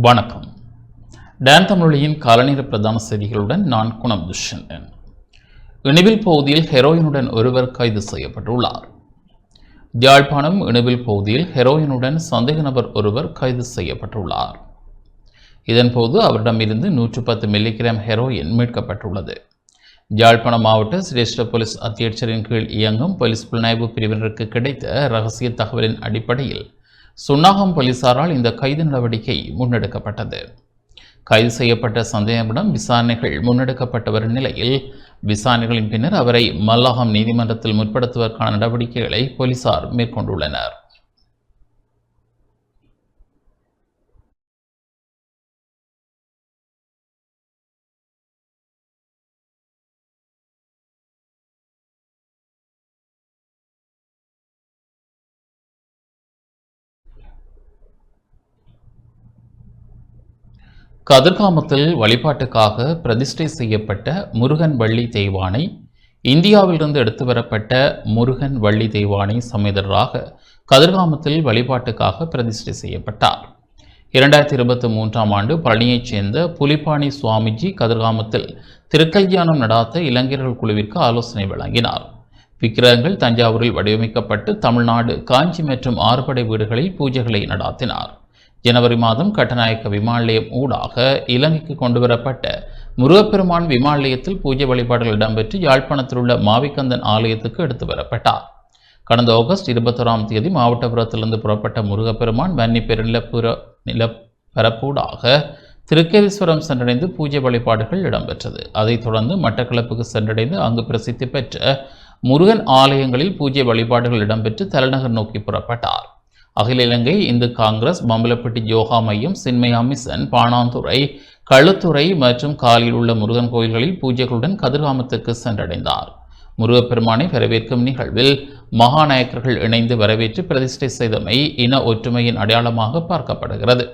வணக்கம். டான் தமிழொலியின் காலநேர பிரதான செய்திகளுடன் நான் குணம் துஷ்யந்தன் இணைவில் பகுதியில் ஹெரோயினுடன் ஒருவர் கைது செய்யப்பட்டுள்ளார். யாழ்ப்பாணம் இணைவில் பகுதியில் ஹெரோயினுடன் சந்தேக நபர் ஒருவர் கைது செய்யப்பட்டுள்ளார். இதன்போது அவரிடமிருந்து நூற்று பத்து மில்லிகிராம் ஹெரோயின் மீட்கப்பட்டுள்ளது. யாழ்ப்பாணம் மாவட்ட சிரேஷ்ட போலீஸ் அத்தியட்சரின் கீழ் இயங்கும் போலீஸ் புலனாய்வு பிரிவினருக்கு கிடைத்த ரகசிய தகவலின் அடிப்படையில் சுன்னாகம் போலீசாரால் இந்த கைது நடவடிக்கை முன்னெடுக்கப்பட்டது. கைது செய்யப்பட்ட சந்தேகமிடம் விசாரணைகள் முன்னெடுக்கப்பட்டு வரும் நிலையில் விசாரணைகளின் பின்னர் அவரை மல்லாகம் நீதிமன்றத்தில் முற்படுத்துவதற்கான நடவடிக்கைகளை போலீசார் மேற்கொண்டுள்ளனர். கதிர்காமத்தில் வழிபாட்டுக்காக பிரதிஷ்டை செய்யப்பட்ட முருகன் வள்ளி தெய்வானை இந்தியாவிலிருந்து எடுத்து வரப்பட்ட முருகன் வள்ளி தெய்வானை சமேதராக கதிர்காமத்தில் வழிபாட்டுக்காக பிரதிஷ்டை செய்யப்பட்டார். இரண்டாயிரத்தி இருபத்தி மூன்றாம் ஆண்டு பழனியைச் சேர்ந்த புலிப்பாணி சுவாமிஜி கதிர்காமத்தில் திருக்கல்யாணம் நடாத்த இளைஞர்கள் குழுவிற்கு ஆலோசனை வழங்கினார். விக்கிரகங்கள் தஞ்சாவூரில் வடிவமைக்கப்பட்டு தமிழ்நாடு காஞ்சி மற்றும் ஆறுபடை வீடுகளில் பூஜைகளை நடாத்தினார். ஜனவரி மாதம் கட்டநாயக்க விமானநிலையம் ஊடாக இலங்கைக்கு கொண்டுவரப்பட்ட முருகப்பெருமான் விமானநிலையத்தில் பூஜை வழிபாடுகள் இடம்பெற்று யாழ்ப்பாணத்தில் உள்ள மாவிக்கந்தன் ஆலயத்துக்கு எடுத்து வரப்பட்டார். கடந்த ஆகஸ்ட் இருபத்தொராம் தேதி மாவட்டபுரத்திலிருந்து புறப்பட்ட முருகப்பெருமான் வன்னி பெருநிலப்புற நிலப்பரப்பூடாக திருக்கேதீஸ்வரம் சென்றடைந்து பூஜை வழிபாடுகள் இடம்பெற்றது. அதைத் தொடர்ந்து மட்டக்களப்புக்கு சென்றடைந்து அங்கு பிரசித்தி பெற்ற முருகன் ஆலயங்களில் பூஜை வழிபாடுகள் இடம்பெற்று தலைநகர் நோக்கி புறப்பட்டார். அகில இலங்கை இந்து காங்கிரஸ் பம்பலப்பட்டி ஜோகா மையம் சின்மயா மிசன் பாணாந்துறை களுத்துறை மற்றும் காலில் உள்ள முருகன் கோயில்களில் பூஜைகளுடன் கதிர்காமத்துக்கு சென்றடைந்தார். முருகப்பெருமானை வரவேற்கும் நிகழ்வில் மகாநாயக்கர்கள் இணைந்து வரவேற்று பிரதிஷ்டை செய்தமை இன ஒற்றுமையின் அடையாளமாக பார்க்கப்படுகிறது.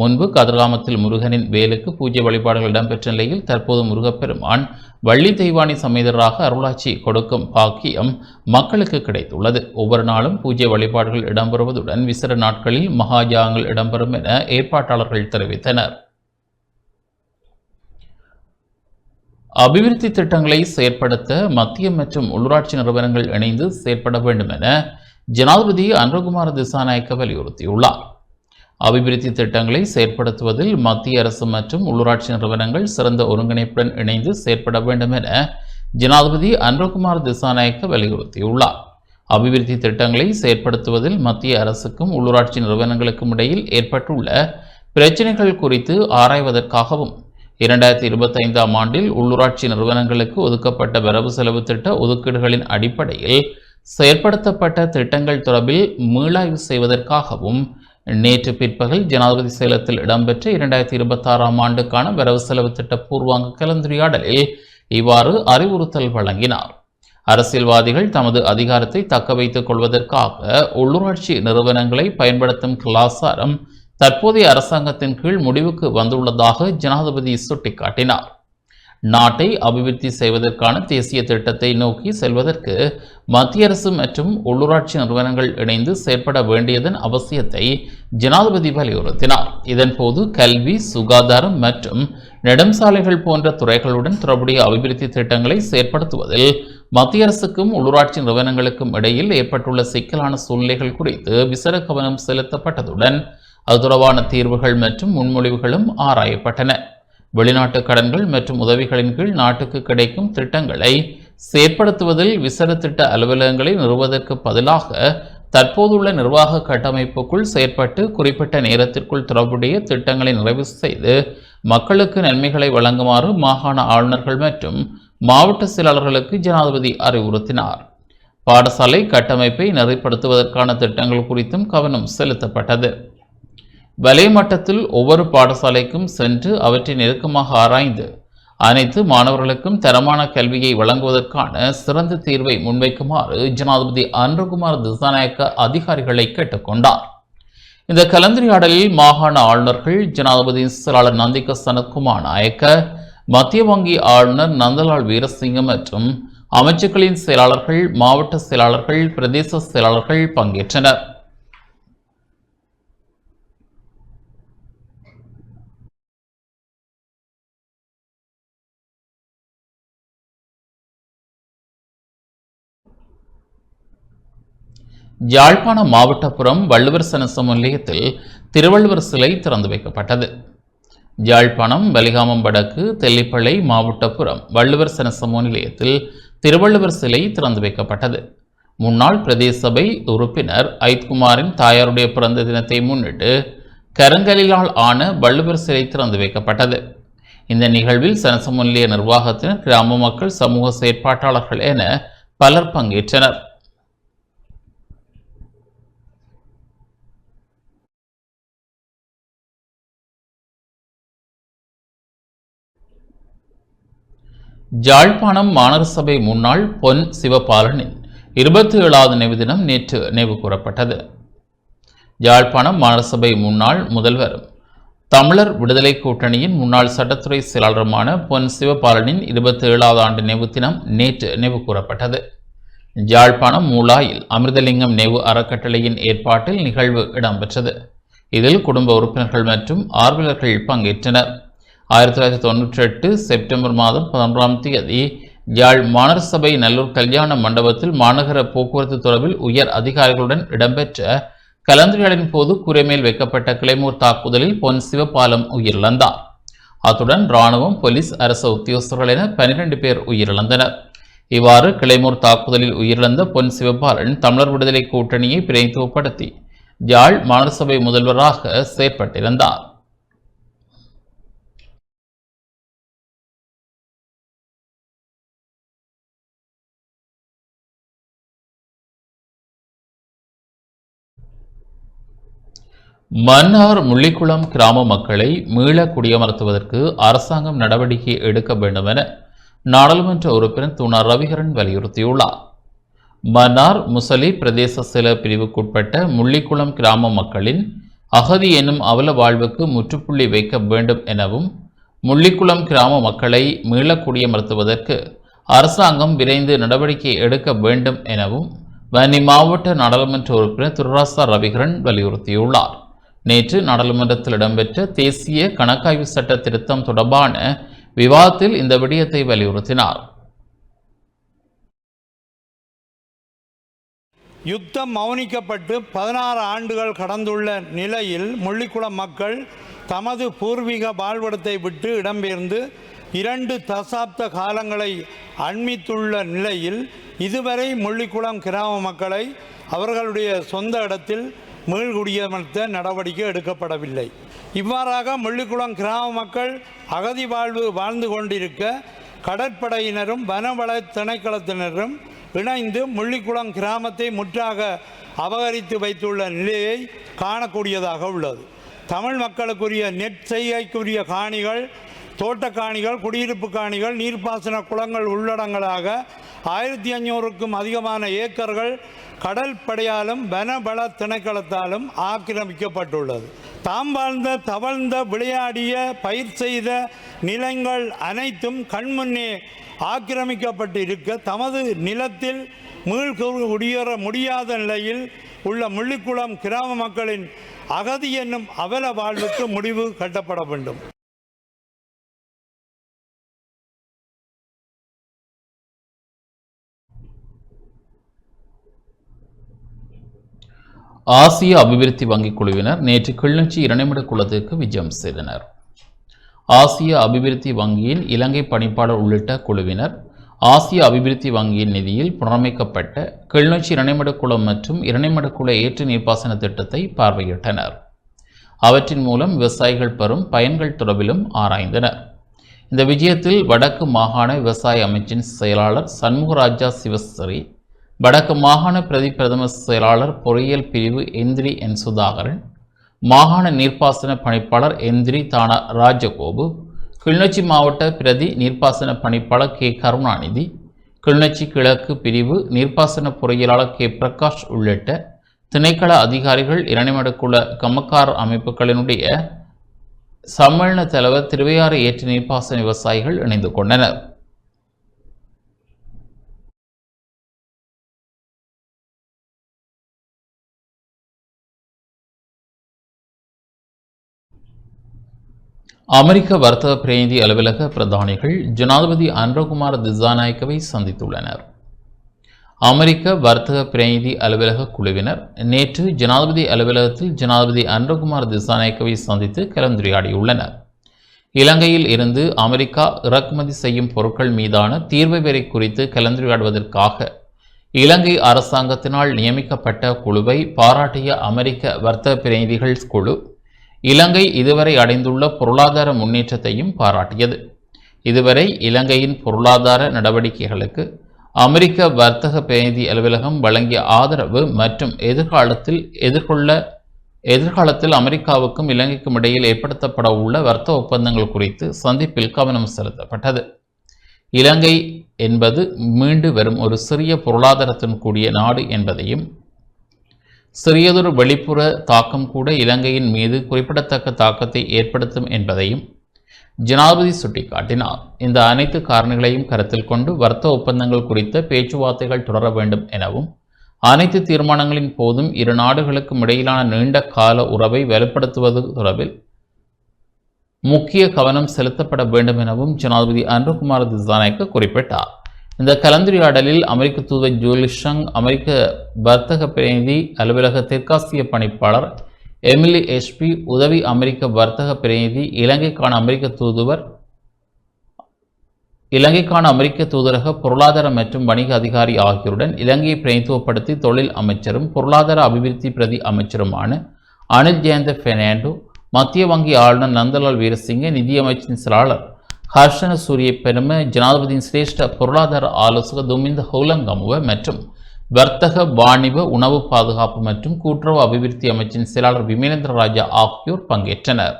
முன்பு கதிர்காமத்தில் முருகனின் வேலுக்கு பூஜை வழிபாடுகள் இடம்பெற்ற நிலையில் தற்போது முருகப்பெருமான் வள்ளி தெய்வானி சமேதராக அருளாட்சி கொடுக்கும் பாக்கியம் மக்களுக்கு கிடைத்துள்ளது. ஒவ்வொரு நாளும் பூஜை வழிபாடுகள் இடம்பெறுவதுடன் விசிற நாட்களில் மகாஜாகங்கள் இடம்பெறும் என ஏற்பாட்டாளர்கள் தெரிவித்தனர். அபிவிருத்தி திட்டங்களை செயற்படுத்த மத்திய மற்றும் உள்ளூராட்சி நிறுவனங்கள் இணைந்து செயற்பட வேண்டும் என ஜனாதிபதி அன்றகுமார திசாநாயக்க வலியுறுத்தியுள்ளார். அபிவிருத்தி திட்டங்களை செயற்படுத்துவதில் மத்திய அரசு மற்றும் உள்ளூராட்சி நிறுவனங்கள் சிறந்த ஒருங்கிணைப்புடன் இணைந்து செயற்பட வேண்டும் என ஜனாதிபதி அன்றகுமார் திசாநாயக்க வலியுறுத்தியுள்ளார். அபிவிருத்தி திட்டங்களை செயற்படுத்துவதில் மத்திய அரசுக்கும் உள்ளூராட்சி நிறுவனங்களுக்கும் இடையில் ஏற்பட்டுள்ள பிரச்சினைகள் குறித்து ஆராய்வதற்காகவும் இரண்டாயிரத்தி இருபத்தைந்தாம் ஆண்டில் உள்ளூராட்சி நிறுவனங்களுக்கு ஒதுக்கப்பட்ட வரவு செலவு திட்ட ஒதுக்கீடுகளின் அடிப்படையில் செயற்படுத்தப்பட்ட திட்டங்கள் தொடர்பில் மீளாய்வு செய்வதற்காகவும் நேற்று பிற்பகல் ஜனாதிபதி சேலத்தில் இடம்பெற்ற இரண்டாயிரத்தி இருபத்தாறாம் ஆண்டுக்கான வரவு செலவு திட்ட பூர்வாங்க கலந்துரையாடலில் இவ்வாறு அறிவுறுத்தல் வழங்கினார். அரசியல்வாதிகள் தமது அதிகாரத்தை தக்க வைத்துக் கொள்வதற்காக உள்ளூராட்சி நிறுவனங்களை பயன்படுத்தும் கலாசாரம் தற்போதைய அரசாங்கத்தின் கீழ் முடிவுக்கு வந்துள்ளதாக ஜனாதிபதி சுட்டிக்காட்டினார். நாட்டை அபிவிருத்தி செய்வதற்கான தேசிய திட்டத்தை நோக்கி செல்வதற்கு மத்திய அரசு மற்றும் உள்ளூராட்சி நிறுவனங்கள் இணைந்து செயற்பட வேண்டியதன் அவசியத்தை ஜனாதிபதி வலியுறுத்தினார். இதன்போது கல்வி சுகாதாரம் மற்றும் நெடும்சாலைகள் போன்ற துறைகளுடன் தொடர்புடைய அபிவிருத்தி திட்டங்களை செயற்படுத்துவதில் மத்திய அரசுக்கும் உள்ளூராட்சி நிறுவனங்களுக்கும் இடையில் ஏற்பட்டுள்ள சிக்கலான சூழ்நிலைகள் குறித்து விசர கவனம் செலுத்தப்பட்டதுடன் அது தொடர்பான தீர்வுகள் மற்றும் முன்மொழிவுகளும் ஆராயப்பட்டன. வெளிநாட்டு கடன்கள் மற்றும் உதவிகளின் கீழ் நாட்டுக்கு கிடைக்கும் திட்டங்களை செயற்படுத்துவதில் விசர திட்ட அலுவலகங்களை நிறுவதற்கு பதிலாக தற்போதுள்ள நிர்வாக கட்டமைப்புக்குள் செயற்பட்டு குறிப்பிட்ட நேரத்திற்குள் தொடர்புடைய திட்டங்களை நிறைவு செய்து மக்களுக்கு நன்மைகளை வழங்குமாறு மாகாண ஆளுநர்கள் மற்றும் மாவட்ட செயலாளர்களுக்கு ஜனாதிபதி அறிவுறுத்தினார். பாடசாலை கட்டமைப்பை நெறிப்படுத்துவதற்கான திட்டங்கள் குறித்தும் கவனம் செலுத்தப்பட்டது. வலைமட்டத்தில் ஒவ்வொரு பாடசாலைக்கும் சென்று அவற்றை நெருக்கமாக ஆராய்ந்து அனைத்து மாணவர்களுக்கும் தரமான கல்வியை வழங்குவதற்கான சிறந்த தீர்வை முன்வைக்குமாறு ஜனாதிபதி அன்றகுமார் திசாநாயக்க அதிகாரிகளை கேட்டுக்கொண்டார். இந்த கலந்துரையாடலில் மாகாண ஆளுநர்கள் ஜனாதிபதி செயலாளர் நந்திக சனத்குமார் நாயக்க மத்திய வங்கி ஆளுநர் நந்தலால் வீரசிங்கம் மற்றும் அமைச்சுக்களின் செயலாளர்கள் மாவட்ட செயலாளர்கள் பிரதேச செயலாளர்கள் பங்கேற்றனர். யாழ்ப்பாண மாவட்டப்புறம் வள்ளுவர் சனசம் நிலையத்தில் திருவள்ளுவர் சிலை திறந்து வைக்கப்பட்டது. யாழ்ப்பாணம் வலிகாமம் வடக்கு தெல்லிப்பளை மாவட்டப்புறம் வள்ளுவர் சனசமோ நிலையத்தில் திருவள்ளுவர் சிலை திறந்து வைக்கப்பட்டது. முன்னாள் பிரதேச சபை உறுப்பினர் ஐத்குமாரின் தாயாருடைய பிறந்த தினத்தை முன்னிட்டு கருங்கலிலால் ஆன வள்ளுவர் சிலை திறந்து வைக்கப்பட்டது. இந்த நிகழ்வில் சனசமோ நிலைய நிர்வாகத்தினர் கிராம மக்கள் சமூக செயற்பாட்டாளர்கள் என பலர் பங்கேற்றனர். ஜாழ்ப்பாணம் மாநகர சபை முன்னாள் பொன் சிவபாலனின் இருபத்தி ஏழாவது நினைவு தினம் நேற்று நினைவு கூறப்பட்டது. ஜாழ்ப்பாணம் மாநகர சபை முன்னாள் முதல்வர் தமிழர் விடுதலை கூட்டணியின் முன்னாள் சட்டத்துறை செயலாளருமான பொன் சிவபாலனின் இருபத்தி ஏழாவது ஆண்டு நினைவு தினம் நேற்று நினைவு கூறப்பட்டது. ஜாழ்ப்பாணம் மூலாயில் அமிர்தலிங்கம் நினைவு அறக்கட்டளையின் ஏற்பாட்டில் நிகழ்வு இடம்பெற்றது. இதில் குடும்ப உறுப்பினர்கள் மற்றும் ஆர்வலர்கள் பங்கேற்றனர். ஆயிரத்தி தொள்ளாயிரத்தி தொண்ணூற்றி எட்டு செப்டம்பர் மாதம் பதினொன்றாம் தேதி யாழ் மாநகர சபை நல்லூர் கல்யாண மண்டபத்தில் மாநகர போக்குவரத்து தொடர்பில் உயர் அதிகாரிகளுடன் இடம்பெற்ற கலந்துரையாடலின் போது குறைமேல் வைக்கப்பட்ட கிளைமூர் தாக்குதலில் பொன் சிவபாலம் உயிரிழந்தார். அத்துடன் இராணுவம் போலீஸ் அரசு உத்தியோகஸ்தர்கள் என பனிரெண்டு பேர் உயிரிழந்தனர். இவ்வாறு கிளைமூர் தாக்குதலில் உயிரிழந்த பொன் சிவபாலன் தமிழர் விடுதலை கூட்டணியை பிரதித்துவப்படுத்தி யாழ் மாநகர சபை முதல்வராக செயற்பட்டிருந்தார். மன்னார் முள்ளிக்குளம் கிராம மக்களை மீள குடியமர்த்துவதற்கு அரசாங்கம் நடவடிக்கை எடுக்க வேண்டும் என நாடாளுமன்ற உறுப்பினர் துணா ரவிகரன் வலியுறுத்தியுள்ளார். மன்னார் முசலி பிரதேச சில பிரிவுக்குட்பட்ட முள்ளிக்குளம் கிராம மக்களின் அகதி என்னும் அவல வாழ்வுக்கு முற்றுப்புள்ளி வைக்க வேண்டும் எனவும் முள்ளிக்குளம் கிராம மக்களை மீள குடியமர்த்துவதற்கு அரசாங்கம் விரைந்து நடவடிக்கை எடுக்க வேண்டும் எனவும் வன்னி மாவட்ட நாடாளுமன்ற உறுப்பினர் துர்ராசா ரவிகரன் வலியுறுத்தியுள்ளார். நேற்று நாடாளுமன்றத்தில் இடம்பெற்ற தேசிய கணக்காய்வு சட்ட திருத்தம் தொடர்பான விவாதத்தில் இந்த விடயத்தை வலியுறுத்தினார். யுத்தம் மௌனிக்கப்பட்டு பதினாறு ஆண்டுகள் கடந்துள்ள நிலையில் முள்ளிக்குளம் மக்கள் தமது பூர்வீக வாழ்விடத்தை விட்டு இடம்பெயர்ந்து இரண்டு தசாப்த காலங்களை அண்மித்துள்ள நிலையில் இதுவரை முள்ளிக்குளம் கிராம மக்களை அவர்களுடைய சொந்த இடத்தில் மீள்குடியமர்த்த நடவடிக்கை எடுக்கப்படவில்லை. இவ்வாறாக முள்ளிக்குளம் கிராம மக்கள் அகதி வாழ்வு வாழ்ந்து கொண்டிருக்க கடற்படையினரும் வனவள திணைக்களத்தினரும் இணைந்து முள்ளிக்குளம் கிராமத்தை முற்றாக அபகரித்து வைத்துள்ள நிலையை காணக்கூடியதாக உள்ளது. தமிழ் மக்களுக்குரிய நெற்செய்கைக்குரிய காணிகள் தோட்டக்காணிகள் குடியிருப்பு காணிகள் நீர்ப்பாசன குளங்கள் உள்ளடங்களாக ஆயிரத்தி ஐநூறுக்கும் அதிகமான ஏக்கர்கள் கடல் படையாலும் வனபல திணைக்களத்தாலும் ஆக்கிரமிக்கப்பட்டுள்ளது. தாம் வாழ்ந்த தவழ்ந்த விளையாடிய பயிர் செய்த நிலங்கள் அனைத்தும் கண்முன்னே ஆக்கிரமிக்கப்பட்டு இருக்க தமது நிலத்தில் மீள் குடியேற முடியாத நிலையில் உள்ள முள்ளிக்குளம் கிராம மக்களின் அகதி என்னும் அவல வாழ்வுக்கு முடிவு கட்டப்பட வேண்டும். ஆசிய அபிவிருத்தி வங்கிக் குழுவினர் நேற்று கிளிநொச்சி இரணைமட குளத்துக்கு விஜயம் செய்தனர். ஆசிய அபிவிருத்தி வங்கியின் இலங்கை பணிப்பாளர் உள்ளிட்ட குழுவினர் ஆசிய அபிவிருத்தி வங்கியின் நிதியில் புனரமைக்கப்பட்ட கிளிநொச்சி இரணைமட குளம் மற்றும் இரணைமட குள ஏற்று நீர்ப்பாசன திட்டத்தை பார்வையிட்டனர். அவற்றின் மூலம் விவசாயிகள் பெறும் பயன்கள் தொடர்பிலும் ஆராய்ந்தனர். இந்த விஜயத்தில் வடக்கு மாகாண விவசாய அமைச்சின் செயலாளர் சண்முகராஜா சிவஸ்ரீ வடக்கு மாகாண பிரதி பிரதம செயலாளர் பொறியியல் பிரிவு எந்திரி என் சுதாகரன் மாகாண நீர்ப்பாசன பணிப்பாளர் எந்திரி தானா ராஜகோபு கிளிநொச்சி மாவட்ட பிரதி நீர்ப்பாசன பணிப்பாளர் கே. கருணாநிதி கிளிநொச்சி கிழக்கு பிரிவு நீர்ப்பாசன பொறியியலாளர் கே. பிரகாஷ் உள்ளிட்ட திணைக்கள அதிகாரிகள் இரணிமடுக்குள்ள கமக்கார் அமைப்புகளினுடைய சம்மேளன தலைவர் திருவையாறு ஏற்று நீர்ப்பாசன விவசாயிகள் இணைந்து கொண்டனர். அமெரிக்க வர்த்தக பிரதிநிதி அலுவலக பிரதானிகள் ஜனாதிபதி அன்ரகுமார் திசாநாயக்கவை சந்தித்துள்ளனர். அமெரிக்க வர்த்தக பிரதிநிதி அலுவலக குழுவினர் நேற்று ஜனாதிபதி அலுவலகத்தில் ஜனாதிபதி அன்றகுமார் திசாநாயக்கவை சந்தித்து கலந்துரையாடியுள்ளனர். இலங்கையில் இருந்து அமெரிக்கா இறக்குமதி செய்யும் பொருட்கள் மீதான தீர்வு வரை குறித்து கலந்துரையாடுவதற்காக இலங்கை அரசாங்கத்தினால் நியமிக்கப்பட்ட குழுவை பாராட்டிய அமெரிக்க வர்த்தக பிரதிநிதிகள் குழு இலங்கை இதுவரை அடைந்துள்ள பொருளாதார முன்னேற்றத்தையும் பாராட்டியது. இதுவரை இலங்கையின் பொருளாதார நடவடிக்கைகளுக்கு அமெரிக்க வர்த்தக பிரதிநிதி அலுவலகம் வழங்கிய ஆதரவு மற்றும் எதிர்காலத்தில் எதிர்கொள்ள எதிர்காலத்தில் அமெரிக்காவுக்கும் இலங்கைக்கும் இடையில் ஏற்படுத்தப்பட உள்ள வர்த்தக ஒப்பந்தங்கள் குறித்து சந்திப்பில் கவனம் செலுத்தப்பட்டது. இலங்கை என்பது மீண்டு வரும் ஒரு சிறிய பொருளாதாரத்துடன் கூடிய நாடு என்பதையும் சிறியதொரு வெளிப்புற தாக்கம் கூட இலங்கையின் மீது குறிப்பிடத்தக்க தாக்கத்தை ஏற்படுத்தும் என்பதையும் ஜனாதிபதி சுட்டிக்காட்டினார். இந்த அனைத்து காரணிகளையும் கருத்தில் கொண்டு வர்த்தக ஒப்பந்தங்கள் குறித்த பேச்சுவார்த்தைகள் தொடர வேண்டும் எனவும் அனைத்து தீர்மானங்களின் போதும் இரு நாடுகளுக்கும் இடையிலான நீண்ட கால உறவை வலுப்படுத்துவது தொடர்பில் முக்கிய கவனம் செலுத்தப்பட வேண்டும் எனவும் ஜனாதிபதி அன்புகுமார் திசானேக்கு குறிப்பிட்டார். இந்த கலந்துரையாடலில் அமெரிக்க தூதர் ஜூலிஷங் அமெரிக்க வர்த்தக பிரதிநிதி அலுவலக தெற்காசிய பணிப்பாளர் எமிலி எஸ்பி உதவி அமெரிக்க வர்த்தக பிரதிநிதி இலங்கைக்கான அமெரிக்க தூதுவர் இலங்கைக்கான அமெரிக்க தூதரக பொருளாதார மற்றும் வணிக அதிகாரி ஆகியோருடன் இலங்கையை பிரதித்துவப்படுத்தி தொழில் அமைச்சரும் பொருளாதார அபிவிருத்தி பிரதி அமைச்சருமான அனில் ஜெயந்த பெர்னாண்டோ மத்திய வங்கி ஆளுநர் நந்தலால் வீரசிங்க நிதியமைச்சின் செயலாளர் ஹர்ஷன சூரிய பெரும ஜனாதிபதியின் சிரேஷ்ட பொருளாதார ஆலோசகர் துமிந்த ஹோலங்கமுவ மற்றும் வர்த்தக வாணிப உணவு பாதுகாப்பு மற்றும் கூட்டுறவு அபிவிருத்தி அமைச்சின் செயலாளர் விமேந்திர ராஜா ஆகியோர் பங்கேற்றனர்.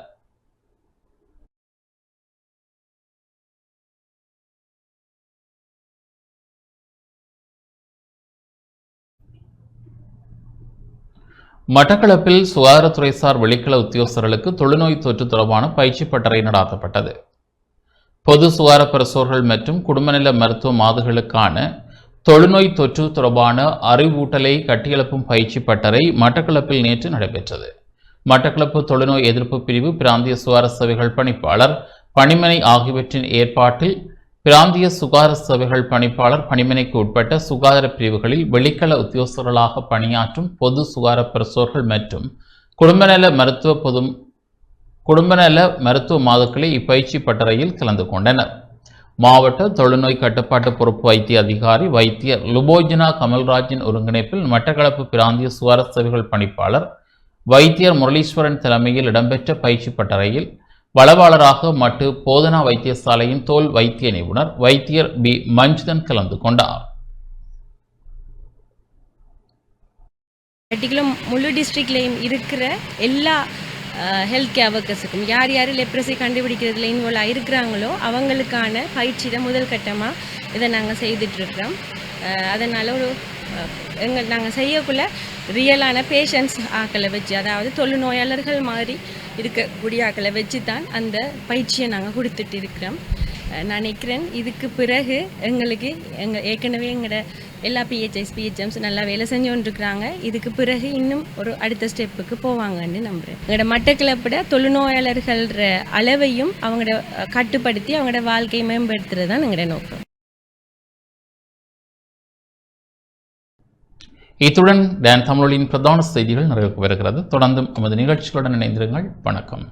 மட்டக்களப்பில் சுகாதாரத்துறைசார் வெளிக்கள உத்தியோகஸ்தர்களுக்கு தொழுநோய் தொற்று தொடர்பான பயிற்சி பட்டறை நடாத்தப்பட்டது. பொது சுகார பிரசோர்கள் மற்றும் குடும்பநல மருத்துவ மாதர்களுக்கான தொழுநோய் தொற்று தொடர்பான அறிவூட்டலை கட்டியெழுப்பும் பயிற்சி பட்டறை மட்டக்களப்பில் நேற்று நடைபெற்றது. மட்டக்களப்பு தொழுநோய் எதிர்ப்பு பிரிவு பிராந்திய சுகார சேவைகள் பணிப்பாளர் பணிமனை ஆகியவற்றின் ஏற்பாட்டில் பிராந்திய சுகார சேவைகள் பணிப்பாளர் பணிமனைக்கு உட்பட்ட சுகாதார பிரிவுகளில் வெளிக்கள உத்தியோகஸ்தர்களாக பணியாற்றும் பொது சுகார பிரசோர்கள் மற்றும் குடும்பநல மருத்துவ பொது குடும்பநல மருத்துவ மாதுக்களை இப்பயிற்சி பட்டறையில் கலந்து கொண்டனர். மாவட்ட தொழுநோய் கட்டுப்பாட்டு பொறுப்பு வைத்திய அதிகாரி வைத்தியர் லுபோஜனா கமல்ராஜின் ஒருங்கிணைப்பில் மட்டக்களப்பு பிராந்திய சுகாதார சேவைகள் பணிப்பாளர் வைத்தியர் முரளீஸ்வரன் தலைமையில் இடம்பெற்ற பயிற்சி பட்டறையில் வளவாளராக மட்டு போதனா வைத்தியசாலையின் தோல் வைத்திய நிபுணர் வைத்தியர் பி. மஞ்சுதன் கலந்து கொண்டார். பர்டிகுலர் முழு டிஸ்ட்ரிக்ட்லேயும் இருக்கிற எல்லா ஹெல்த் கேர் ஒர்க்கர்ஸுக்கும் யார் யார் லெப்ரஸை கண்டுபிடிக்கிறதுல இன்வால்வ் ஆகிருக்கிறாங்களோ அவங்களுக்கான பயிற்சி தான் முதல் கட்டமாக இதை நாங்கள் செய்துட்ருக்கிறோம் அதனால் ஒரு எங்கள் நாங்கள் செய்யக்குள்ள ரியலான பேஷண்ட்ஸ் ஆக்களை வச்சு அதாவது தொழுநோயாளர்கள் மாதிரி இருக்கக்கூடிய ஆக்களை வச்சு தான் அந்த பயிற்சியை நாங்கள் கொடுத்துட்டு இருக்கிறோம் நான் நினைக்கிறேன் இதுக்கு பிறகு எங்களுக்கு எங்கள் ஏற்கனவே எங்களோட எல்லா பிஹெச்எஸ் பிஹெச்எம்ஸ் நல்லா வேலை செஞ்சு கொண்டிருக்கிறாங்க. இதுக்கு பிறகு இன்னும் ஒரு அடுத்த ஸ்டெப்புக்கு போவாங்கன்னு நம்புகிறேன் எங்களோட மட்டக்களப்பிட தொழுநோயாளர்கள அளவையும் அவங்களோட கட்டுப்படுத்தி அவங்களோட வாழ்க்கையை மேம்படுத்துறது தான் எங்களோட நோக்கம். இத்துடன் டான் தமிழொலியின் பிரதான செய்திகள் நிறைவுக்கு வருகிறது. தொடர்ந்தும் நமது நிகழ்ச்சிகளுடன் இணைந்திருங்கள். வணக்கம்.